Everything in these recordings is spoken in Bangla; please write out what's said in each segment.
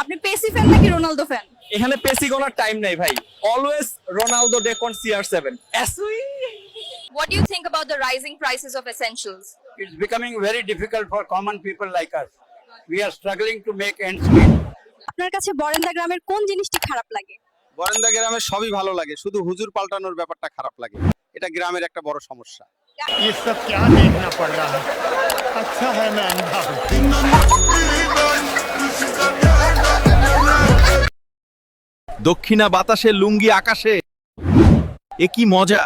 আপনি পেসি ফ্যান নাকি রোনালদো ফ্যান এখানে পেসি গোনার টাইম নাই ভাই always Ronaldo ডেকন CR seven What do you think about the rising prices of essentials? It's becoming very difficult for common people like us. We are struggling to make ends meet. আপনার কাছে বরেন্দা গ্রামের কোন জিনিসটি খারাপ লাগে বরেন্দা গ্রামের সবই ভালো লাগে শুধু হুজুর পাল্টানোর ব্যাপারটা খারাপ লাগে এটা গ্রামের একটা বড় সমস্যা ये सब क्या देखना पड़ रहा है अच्छा है मैं अंधा हूँ দক্ষিণা বাতাসে লুঙ্গি আকাশে এ কি মজা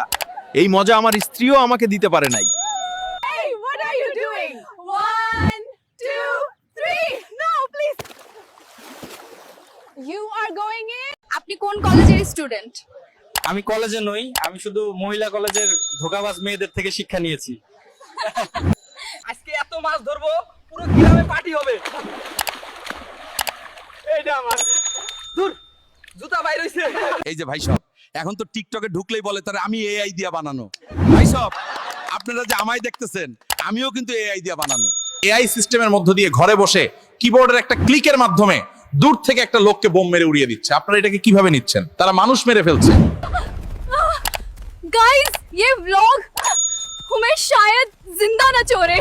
এই মজা আমার স্ত্রীও আমাকে দিতে পারে নাই Hey, what are you doing? One, two, three. No, please. You are going in. আপনি কোন কলেজের স্টুডেন্ট আমি কলেজে নই আমি শুধু মহিলা কলেজের ধোকাবাজ মেয়েদের থেকে শিক্ষা নিয়েছি আজকে এত মাছ ধরবো পুরো গ্রামে পার্টি হবে এই যে ভাই সব এখন তো টিকটকে ঢুকলেই বলে তারা আমি এআই দিয়া বানানো ভাই সব আপনারা যে আমায় দেখতেছেন আমিও কিন্তু এআই দিয়া বানানো এআই সিস্টেমের মধ্য দিয়ে ঘরে বসে কিবোর্ডের একটা ক্লিকের মাধ্যমে দূর থেকে একটা লোককে বোম মেরে উড়িয়ে দিচ্ছে আপনারা এটাকে কিভাবে নিচ্ছেন তারা মানুষ মেরে ফেলছে गाइस ये व्लॉग हमें शायद जिंदा न छोड़े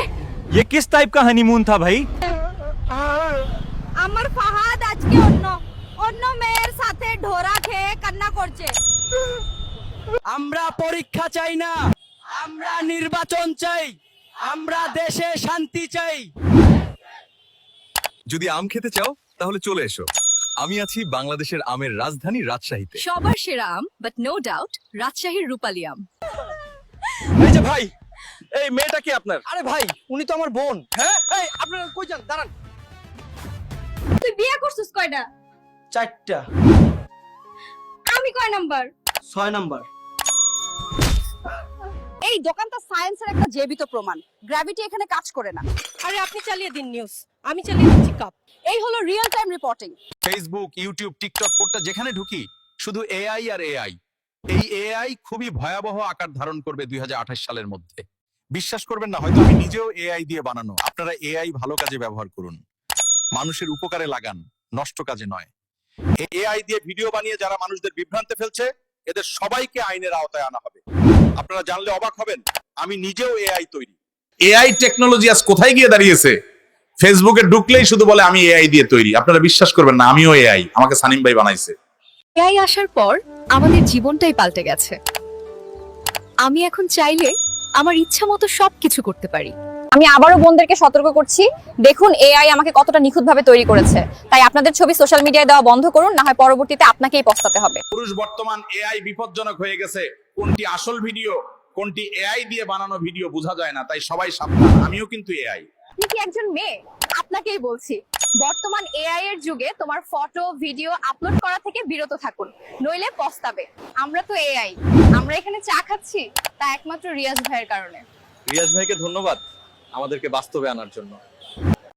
ये किस टाइप का हनीमून था भाई আমার ফাহাদ আজকে অন্য অন্য মেয়ের সাথে ঢোরা খেয়ে কান্না করছে। আমরা পরীক্ষা চাই না আমরা নির্বাচন চাই আমরা দেশে শান্তি চাই। যদি আম খেতে চাও তাহলে চলে এসো। আমি আছি বাংলাদেশের আমের রাজধানী রাজশাহীতে। সবার সেরা আম বাট নো ডাউট রাজশাহীর রূপালী আম। এই যে ভাই এই মেয়েটা কি আপনার? আরে ভাই উনি তো আমার বোন। হ্যাঁ? এই আপনারা কই যান? দাঁড়ান। তুই বিয়ে করছিস কয়টা? চারটা। কয় নাম্বার? ছয় নাম্বার। এই দোকানটা সায়েন্সের একটা জেবিত প্রমাণ। গ্র্যাভিটি এখানে কাজ করে না। আরে আপনি চালিয়ে দিন নিউজ আমি চালিয়ে দিচ্ছি কাপ এই হলো real time reporting Facebook YouTube TikTok কোডটা যেখানে ঢুকি শুধু এআই আর এআই এই এআই খুবই ভয়াবহ আকার ধারণ করবে দুই হাজার আঠাশ সালের মধ্যে। বিশ্বাস করবেন না হয়তো আমি নিজেও এআই দিয়ে বানানো। আপনারা এআই ভালো কাজে ব্যবহার করুন। মানুষের উপকারে লাগান নষ্ট কাজে নয়। এআই দিয়ে ভিডিও বানিয়ে যারা মানুষদের বিভ্রান্তে ফেলছে এদের সবাইকে আইনের আওতায় আনা হবে। আপনারা জানলে অবাক হবেন আমি নিজেও এআই তৈরি। এআই টেকনোলজি আজ কোথায় গিয়ে দাঁড়িয়েছে? ফেসবুকে ঢুকলেই শুধু বলে আমি এআই দিয়ে তৈরি। আপনারা বিশ্বাস করবেন না আমিও এআই। আমাকে সানিম ভাই বানাইছে। এআই আসার পর আমাদের জীবনটাই পাল্টে গেছে। আমি এখন চাইলে আমার ইচ্ছা মতো সবকিছু করতে পারি। আমি আবারও বোনদেরকে সতর্ক করছি দেখুন এআই আমাকে কতটা নিখুঁতভাবে তৈরি করেছে। তাই আপনাদের ছবি সোশ্যাল মিডিয়ায় দেওয়া বন্ধ করুন না হয় পরবর্তীতে আপনাকেই পস্তাতে হবে। পুরুষ বর্তমান এআই বিপজ্জনক হয়ে গেছে। কোনটি আসল ভিডিও কোনটি এআই দিয়ে বানানো ভিডিও বোঝা যায় না তাই সবাই সাবধান। আমিও কিন্তু এআই আপনি কি একজন মেয়ে? আপনাকেই বলছি বর্তমান এআই এর যুগে তোমার ফটো ভিডিও আপলোড করা থেকে বিরত থাকুন নইলে পস্তাবে। আমরা তো এআই আমরা এখানে চা খাচ্ছি তা একমাত্র রিয়াজ ভাইয়ের কারণে। রিয়াজ ভাইকে ধন্যবাদ। আমাদেরকে বাস্তবে আনার জন্য।